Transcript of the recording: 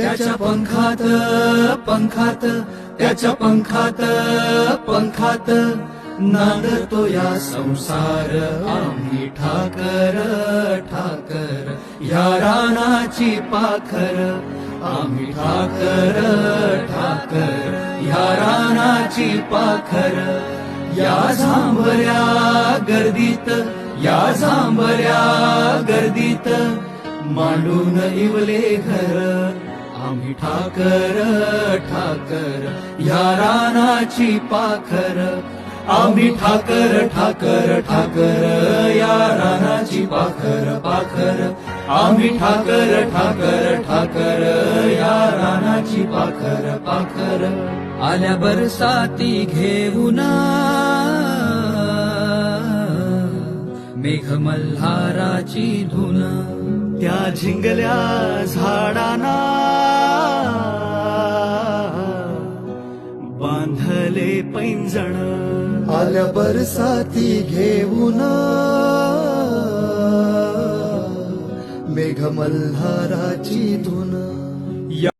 त्याच्या पंखात पंखात त्याच्या पंखात पंखात नांदतो या संसार. आम्ही ठाकर ठाकर या रानाची पाखर. आम्ही ठाकर ठाकर या रानाची पाखर. या झांबऱ्या गर्दीत या झांबऱ्या गर्दीत मांडून इवले घर. आम्ही ठाकर ठाकर या रानाची पाखर. आम्ही ठाकर ठाकर ठाकर या रानाची पाखर पाखर. आम्ही ठाकर ठाकर ठाकर या रानाची पाखर पाखर. आल्या बरसाती घेऊन मेघमल्हाराची धुन. त्या झिंगल्या झाड बांधले पैंजण. आल्या बरसाती घेऊन. मेघमल्हाराची धुन.